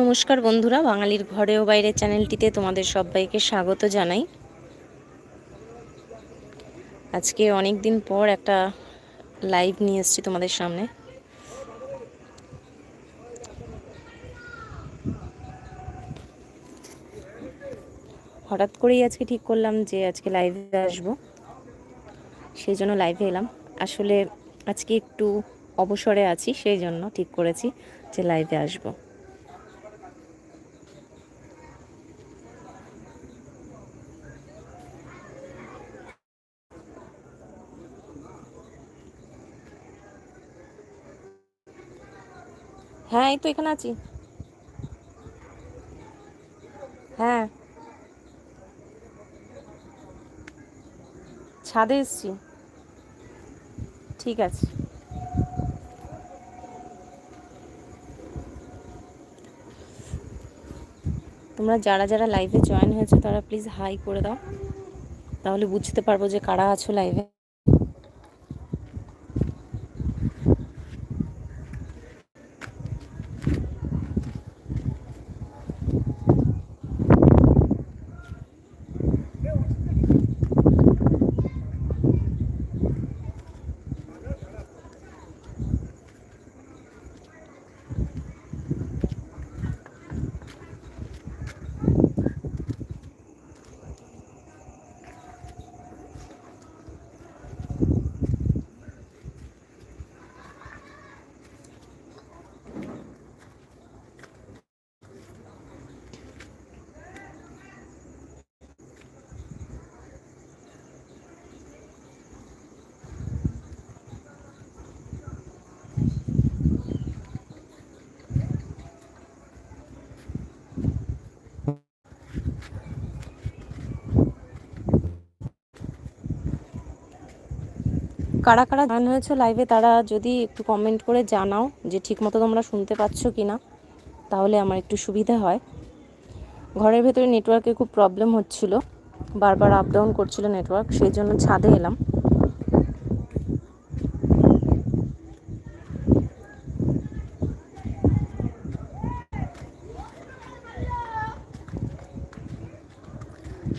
নমস্কার বন্ধুরা, বাঙালির ঘরে ও বাইরের চ্যানেলটিতে তোমাদের সবাইকে স্বাগত জানাই। আজকে অনেক দিন পর একটা লাইভ নিয়ে এসেছি তোমাদের সামনে। হঠাৎ করেই আজকে ঠিক করলাম যে আজকে লাইভে আসব। সেই জন্য লাইভে এলাম। আসলে আজকে একটু অবসরে আছি, সেই জন্য ঠিক করেছি যে লাইভে আসব। হ্যাঁ এই তো এখানে আছি। হ্যাঁ। ছাদে এসছি। ঠিক আছে। তোমরা যারা যারা লাইভে জয়েন হয়েছে, তারা প্লিজ হাই করে দাও। তাহলে বুঝতে পারব যে কারা আছো লাইভে কারা কারা জয়েন হয়েছে লাইভে তারা যদি একটু কমেন্ট করে জানাও যে ঠিকমতো তোমরা শুনতে পাচ্ছ কি না তাহলে আমার একটু সুবিধা হয়। ঘরের ভেতরে নেটওয়ার্কে খুব প্রবলেম হচ্ছিল, বারবার আপ ডাউন করছিল নেটওয়ার্ক সেই জন্য ছাদে এলাম।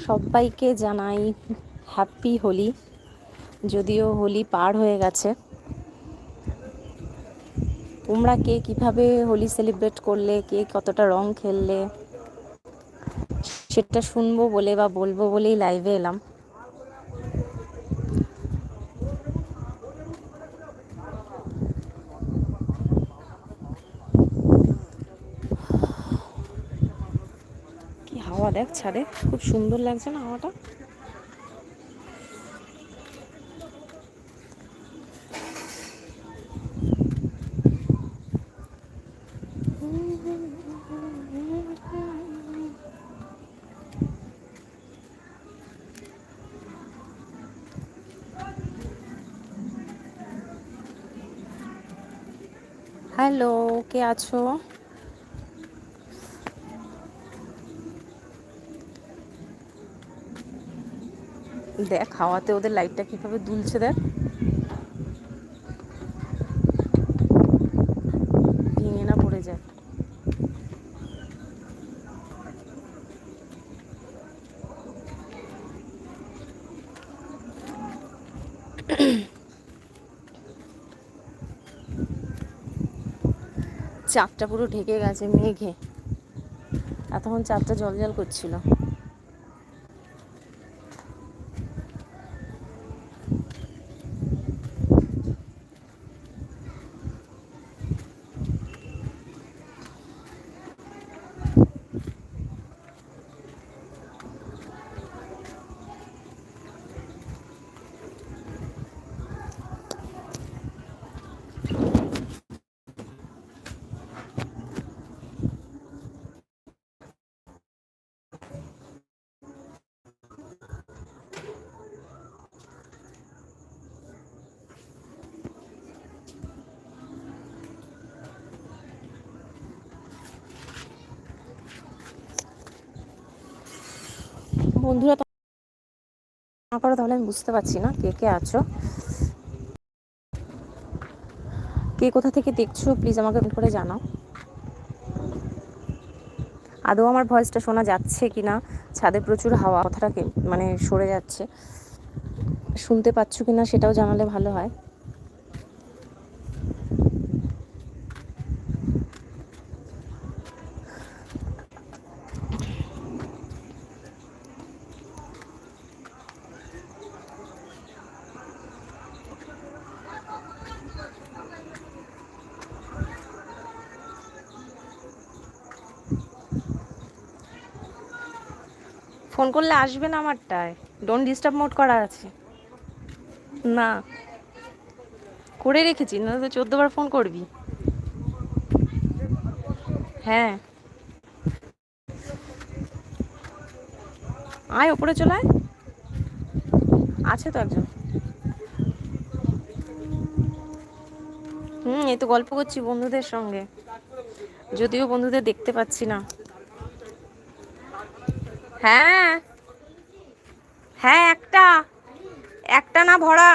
সবাইকে জানাই হ্যাপি হোলি। যদিও হোলি পার হয়ে গেছে। তোমরা কে কীভাবে হোলি সেলিব্রেট করলে, কে কতটা রং খেললে, সেটা শুনব বলে বা বলব বলেই লাইভে এলাম। কি হাওয়া দেখ ছাড়ে খুব সুন্দর লাগছে না হাওয়াটা? হ্যালো কে আছো? দেখ হাওয়াতে ওদের লাইটটা কীভাবে দুলছে দেখ ভেঙে না পড়ে যায় চাঁদটা পুরো ঢেকে গেছে মেঘে। এতক্ষণ চাপটা জল জল করছিল। বন্ধুরা না করো তাহলে আমি বুঝতে পারছি না কে কে আছো। কে কোথা থেকে দেখছ প্লিজ আমাকে করে জানাও। আদৌ আমার ভয়েসটা শোনা যাচ্ছে কি না ছাদে প্রচুর হাওয়া কথাটাকে মানে সরে যাচ্ছে। শুনতে পাচ্ছ কি না সেটাও জানালে ভালো হয়। ফোন করলে আসবে না আমারটায়। ডোন্ট ডিস্টার্ব মোড করা আছে। না। করে রেখেছি না তো চোদ্দ বার ফোন করবি। হ্যাঁ। আয়, ওপরে চলে আয়। আছে তো একজন। হুম, এই তো গল্প করছি বন্ধুদের সঙ্গে। যদিও বন্ধুদের দেখতে পাচ্ছি না। হ্যাঁ। হ্যাঁ একটা। একটা না ভরা।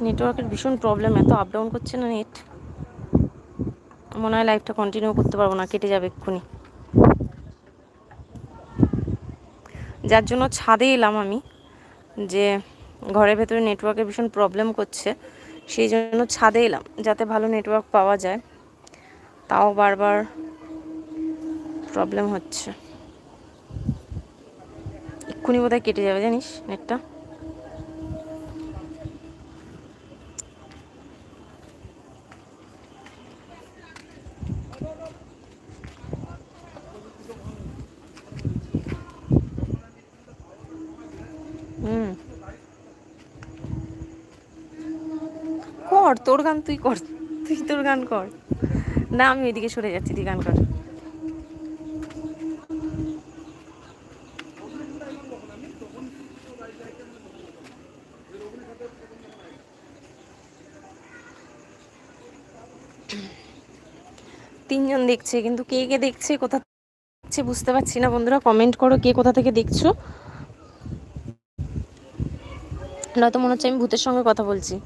নেটওয়ার্কের ভীষণ প্রবলেম এত আপ ডাউন করছে না নেট মনে হয় লাইফটা কন্টিনিউ করতে পারব না, কেটে যাবে এক্ষুনি। যার জন্য ছাদে এলাম আমি, যে ঘরের ভেতরে নেটওয়ার্কের ভীষণ প্রবলেম করছে, সেই জন্য ছাদে এলাম, যাতে ভালো নেটওয়ার্ক পাওয়া যায়। তাও বারবার প্রবলেম হচ্ছে। এক্ষুনি বোধহয় কেটে যাবে, জানিস নেটটা হুম কর তোর গান তুই কর, তুই তোর গান কর। না, আমি ওইদিকে সরে যাচ্ছি, তুই গান কর। তিনজন দেখছে, কিন্তু কে কে দেখছে, কোথা দেখছে বুঝতে পারছি না। বন্ধুরা কমেন্ট করো কে কোথা থেকে দেখছ। নয়তো মনে হচ্ছে আমি ভূতের সঙ্গে কথা বলছি।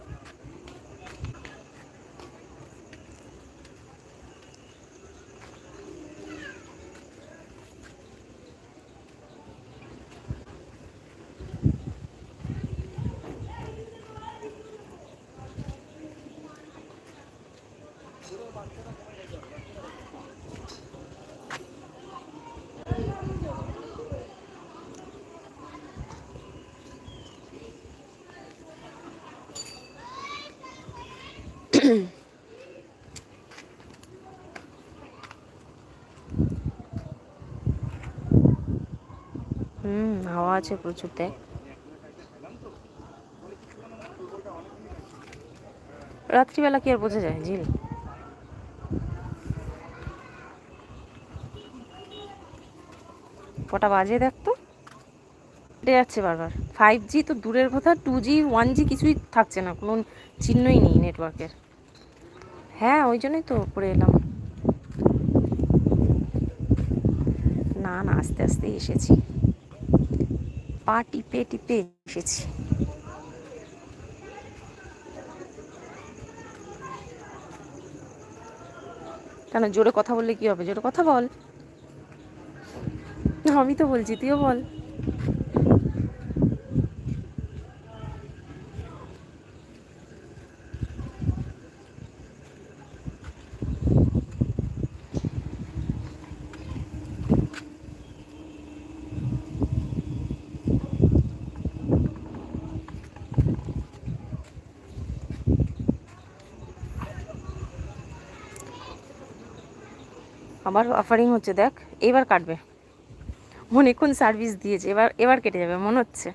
হুম হাওয়া আছে প্রচুর দেখ রাত্রিবেলা কি আর বোঝা যায় ঝিল? কটা বাজে দেখ তো। কেটে যাচ্ছে বারবার। ফাইভ জি তো দূরের কথা টু জি ওয়ান জি কিছুই থাকছে না, কোনো চিহ্নই নেই নেটওয়ার্কের হ্যাঁ ওই জন্যই তো পড়ে এলাম। না না, আস্তে আস্তে এসেছি। পা টিপে টিপে এসেছি। কেন, জোরে কথা বললে কি হবে? জোরে কথা বল। আমি তো বলছি তুইও বল। আবার অফারিং হচ্ছে দেখ এবার কাটবে। অনেকক্ষণ সার্ভিস দিয়েছে? এবার এবার কেটে যাবে মনে হচ্ছে।